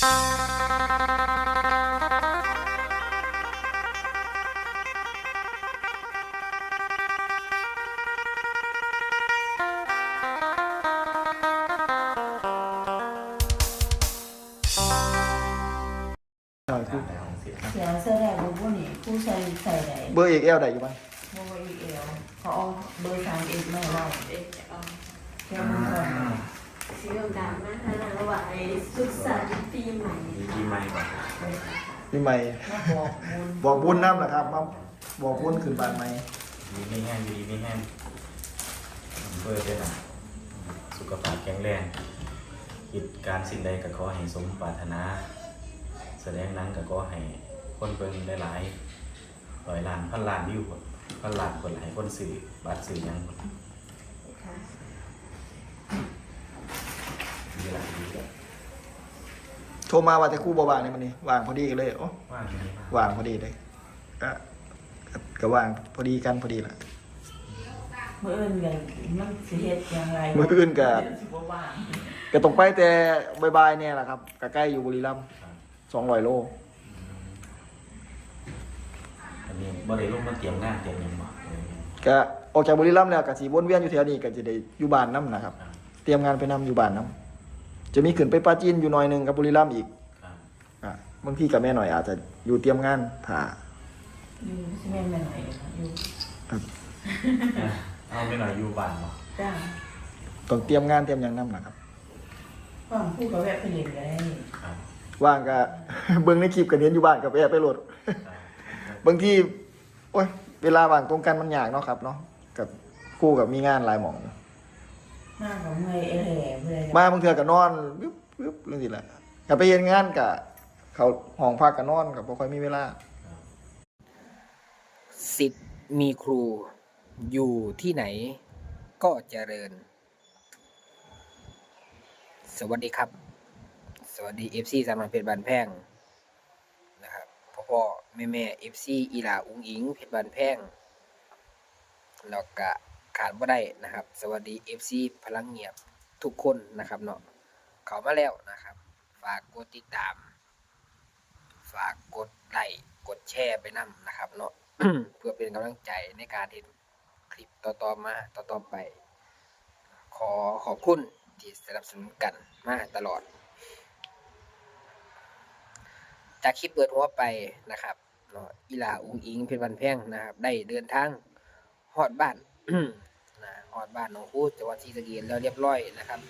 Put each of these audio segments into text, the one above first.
ผู้ใส่ใส่ไหนเบอร์เอกเอลได้อยู่บ้างโมบอีเอลเขาเอาเบอร์สามเอ็ดไม่เราเอ๊ะเอาแค่มันก่อน สีดำๆนะคะระหว่างไอ้สุขสันต์ปีใหม่ปีใหม่ก่อนนี่ไม่มาบอกบุญบอกบุญน้ำนะครับมาบอกบุญขึ้นบ้านใหม่มีไม่แห้งดีไม่แห้งเพื่อได้นะสุขภาพแข็งแรงกิจการสิ่งใดก็ขอให้สมปรารถนา แสดงหนั้นก็ขอให้คนเบิ่งหลายๆร้อยล้านพันล้านวิวพุ่นพันล้านคนหลายคนสื่อบัตรสื่อหยังพุ่นค่ะ ดีหลายดีเลยโทรมาว่าแต่ครู่บ่ว่างในมันนี่ว่างพอดีเลยโอ้ว่างอยู่นี่บ้างว่างพอดีเลยก็ก็ว่างพอดีกันพอดีละเมื่ออื่นกันมันสิเฮ็ดอย่างไรมื้ออื่นก็ สิบ่ว่างก็ต้องไปแต่บายๆเนี่ยแหละครับก็ใกล้อยู่บุรีรัมย์ครับสองร้อยโล อันนี้บ่ได้ลงมาเตรียมงานเตรียมหยังบ่ก็ออกจากบุรีรัมย์แล้วก็สีวนเวียนอยู่แถวนี้ก็จะได้อยู่บ้านน้ำนะครับครับเตรียมงานไปนำอยู่บ้านน้ำ จะมีขึ้นไปปราจีนอยู่หน่อยหนึงกับบุรีรัมย์อีกครับอะบางทีกับแม่หน่อยอาจจะอยู่เตรียมงานถ่า อยู่สิแม่นแม่หน่อยอยู่เอาไม่หน่อยอยู่บ้านบ่จ้าต้องเตรียมงานเตรียมหยังน้ำนะครับว่างผู้กับแวะไปเล่นก็ได้ครับว่างก็ เบิ่งในคลิปก็เห็นอยู่บ้านกับแอบไปโหลดครับบางทีโอ้ยเวลาว่างตรงกันมันยากเนาะครับเนาะกับคู่กับมีงานหลายหมอง มากกับเมื่อยเอแหล่เมื่อยมาบางเทื่อก็นอนปึ๊บปึ๊บเรื่องนี้แหละกับไปเฮ็ดงานกับเขาห้องพักก็นอนกับบ่ค่อยมีเวลา สิทธิ์มีครูอยู่ที่ไหนก็เจริญ สวัสดีครับ สวัสดี FC สามารถเพชรบานแพงนะครับพ่อพ่อแม่แม่ FC อีหลาอุงอิงเพชรบานแพงแล้วก็ ขาดบ่ได้นะครับ สวัสดี FC พลังเงียบทุกคนนะครับเนาะเขามาแล้วนะครับ ฝากกดติดตาม ฝากกดไลค์กดแชร์ไปนํนะครับเนาะเพื่อเป็นกำลังใจในการเห็นคลิปต่อๆมาต่อๆไป ขอขอบคุณที่สนับสนุนกันมาตลอด จากคลิปเปิดหัวไปนะครับเนาะอีหลาอุงอิงเพชรบันแพงนะครับ ได้เดินทางฮอดบ้าน อดบ้านหนองพูจังหวัดศรีสะเกษแล้วเรียบร้อยนะครับ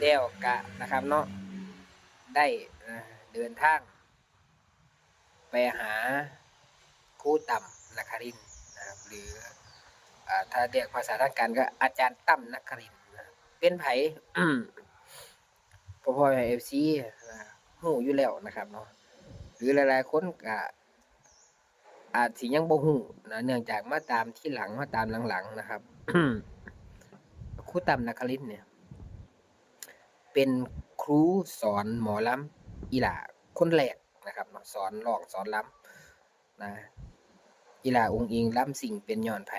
แล้วกะนะครับเนาะได้เดินทาง ไปหาคู่ต่ำนักครินนะครับหรืออถ้าเรียกภาษาทางการก็อาจารย์ตั้มนักครินนะเป็นไผ่พ่อพ่อเอฟซีหูอยู่แล้วนะครับเนาะหรือหลายๆคนก็อาจสิยังบ่หูนะเนื่องจากมาตามที่หลังมาตามหลังๆนะครับ ครูต่ำนักครินเนี่ย เป็นครูสอนหมอลำอีหลาคนแรกนะครับเนาะสอนร้องสอนลำนะอีหลาองค์อิงลำสิ่งเป็นย้อนไผ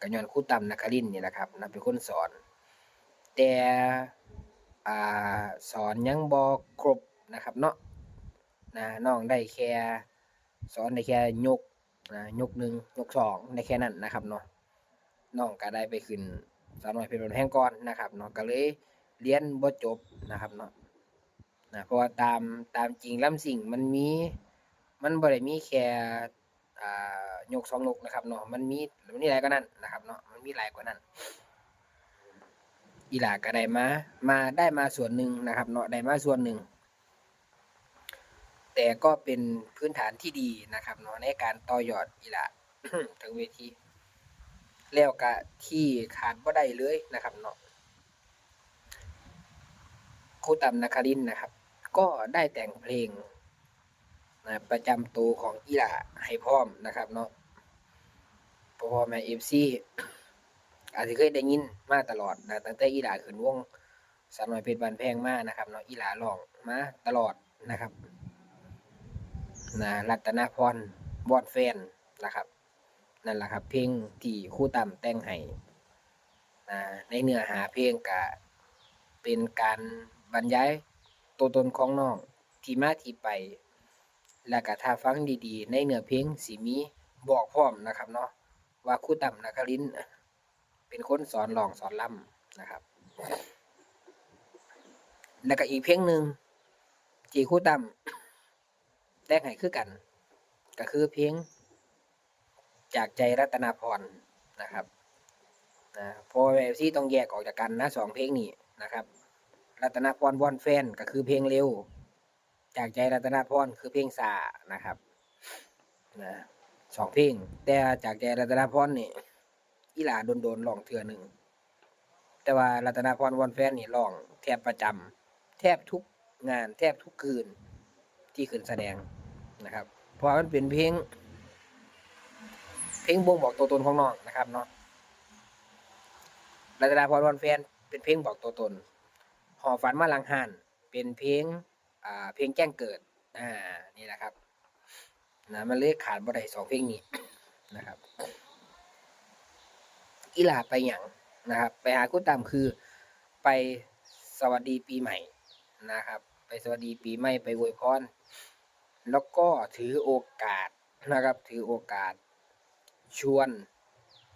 กับย้อนครูต่ำนักครินนี่แหละครับนะเป็นคนสอน แต่อ่าสอนยังบ่ครบนะครับเนาะนะน้องได้แค่สอนได้แค่ยกนะยกหนึ่งยกสองได้แค่นั้นนะครับเนาะน้องก็ได้ไปขึ้น สาวน้อยเพชรบุญแห่งก่อนนะครับเนาะก็เลยเรียนบ่จบนะครับเนาะนะเพราะว่าตามตามจริงลำสิ่งมันมีมันบ่ได้มีแค่อ่ายกสองยกนะครับเนาะมันมีมันมีหลายกว่านั้นนะครับเนาะมันมีหลายกว่านั้นอีหลาก็ได้มามาได้มาส่วนหนึ่งนะครับเนาะได้มาส่วนหนึ่งแต่ก็เป็นพื้นฐานที่ดีนะครับเนาะในการต่อยอดอีหลาถึงเวที แล้วก็ที่ขาดบ่ได้เลยนะครับเนาะครูตำนคารินนะครับ ก็ได้แต่งเพลงนะประจำตัวของอีหลาให้พร้อมนะครับเนาะพอพ่อแม่เอฟซีอาจจะเคยได้ยินมาตลอดนะตั้งแต่อีหลาขึ้นวงสาวน้อยเพชรบานแพงมากนะครับเนาะอีหลาร้องมาตลอดนะครับนะรัตนพรบอดแฟนนะครับ นั่นแหละครับ เพลงที่คู่ต่ำแต่งให้นะในเนื้อหาเพลงกะเป็นการบรรยายตัวตนของน้องที่มาที่ไป แล้วก็ถ้าฟังดีๆ ในเนื้อเพลงสิมีบอกพร้อมนะครับเนาะว่าครูต่ำนครินเป็นคนสอนร้องสอนล่ำนะครับ แล้วก็อีกเพลงหนึ่งที่ครูต่ำแต่งให้คือกัน ก็คือเพลง จากใจรัตนาพรนะครับนะเพอเอฟซีต้องแยกออกจากกันนะสองเพลงนี้นะครับ รัตนาพรบอนแฟนก็คือเพลงเร็ว จากใจรัตนาพรคือเพลงสานะครับนะสองเพลง แต่จากใจรัตนาพรนี่อีหลาโดนโดนๆร้องเทือหนึ่งแต่ว่ารัตนาพรบอนแฟนนี่ร้องแทบประจำแทบทุกงานแทบทุกคืนที่ขึ้นแสดงนะครับ เพราะมันเป็นเพลง เพลงบ่งบอกตัวตนของน้องนะครับเนาะรัตนาพรวันแฟน เป็นเพลงบอกตัวตนหอฝันมาลังหันเป็นเพลงอ่าเพลงแจ้งเกิดอ่านี่นะครับนะมันเลยขาดบ่ได้สองเพลงนี้นะครับอีหลาไปอย่งนะครับ ไปหาคุณตามคือไปสวัสดีปีใหม่นะครับ ไปสวัสดีปีใหม่ไปอวยพรแล้วก็ถือโอกาสนะครับ ถือโอกาส ชวน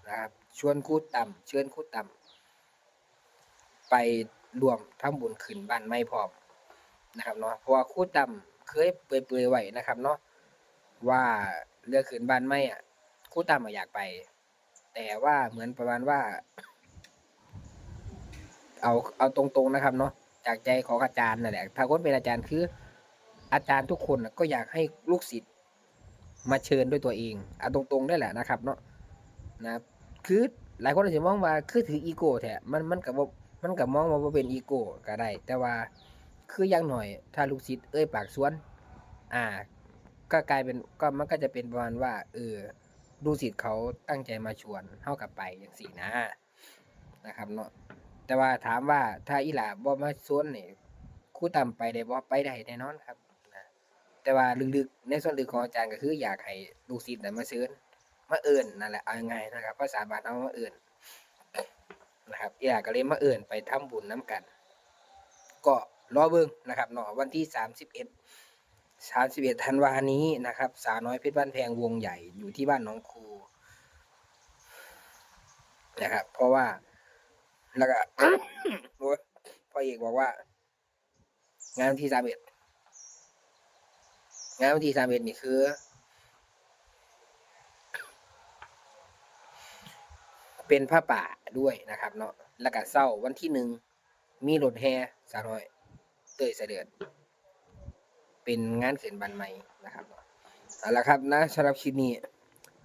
นะครับชวนคู่ต่ำเชิญคู่ต่ำไปรวมทำบุญขึ้นบ้านไม่พร้อมนะครับเนาะเพราะว่าคู่ต่ำเคยเปรยๆไว้นะครับเนาะว่าเรื่องขึ้นบ้านไม่อะคู่ต่ำอะอยากไป แต่ว่าเหมือนประมาณว่า เอาเอาตรงๆนะครับเนาะจากใจของอาจารย์นั่นแหละถ้าคนเป็นอาจารย์คือ อาจารย์ทุกคนก็อยากให้ลูกศิษย์ มาเชิญด้วยตัวเองเอาตรงๆได้แหละนะครับ เนาะนะครับคือหลายคนอาจจะมองว่าคือถืออีโก้แท้มันมันกับมันกับมองว่าเป็นอีโก้ก็ได้ แต่ว่าคืออย่างหน่อย ถ้าลูกศิษย์เอ้ยปากสวน อ่า ก็กลายเป็นก็มันก็จะเป็นประมาณว่า เออลูกศิษย์เขาตั้งใจมาชวนเท่ากับไปอย่างสี่นะนะครับเนาะแต่ว่าถามว่าถ้าอีหลาบ่มาชวนเนี่ยคู่ตามไปได้บ่ไปได้แน่นอนครับ แต่ว่าลึกๆ ในส่วนลึกของอาจารย์ก็คืออยากให้ลูกศิษย์น่มาเชิญมาเอิ่นนั่นแหละเอาง่ายๆนะครับภาษาบานเอามาเอิ่นนะครับอยากก็เลยมาเอิ่นไปทำบุญน้ำกัน ก็รอเบิ่งนะครับเนาะวันที่31 31ธันวานี้นะครับสาวน้อยเพชรบ้านแพงวงใหญ่อยู่ที่บ้านน้องครูนะครับ เพราะว่าแล้วก็พ่อเอกบอกว่า งานวันที่31 งานวันที่สามเอ็ดนี่คือ เป็นผ้าป่าด้วยนะครับ เนาะแล้วก็เศร้าวันที่หนึ่งมีรถแห่สาวน้อย เตยเสด็จเป็นงานเขินบันใหม่นะครับเนาะเอาละครับนะสำหรับคลิปนี้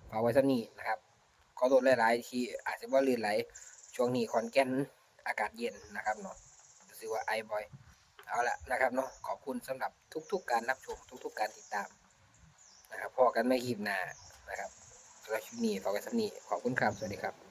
ฝากไว้สักนี้นะครับขอโทษหลายๆที่อาจจะว่าลื่นไหลช่วงนี้ขอนแก่นอากาศเย็นนะครับเนาะรู้สึกว่าไอบ่อย เอาละนะครับเนาะขอบคุณสำหรับทุก ๆ การรับชมทุก ๆ การติดตามนะครับพอกันไม่คลิปหน้านะครับแล้วชุดนี้ฝากไว้สักนี้ขอบคุณครับสวัสดีครับ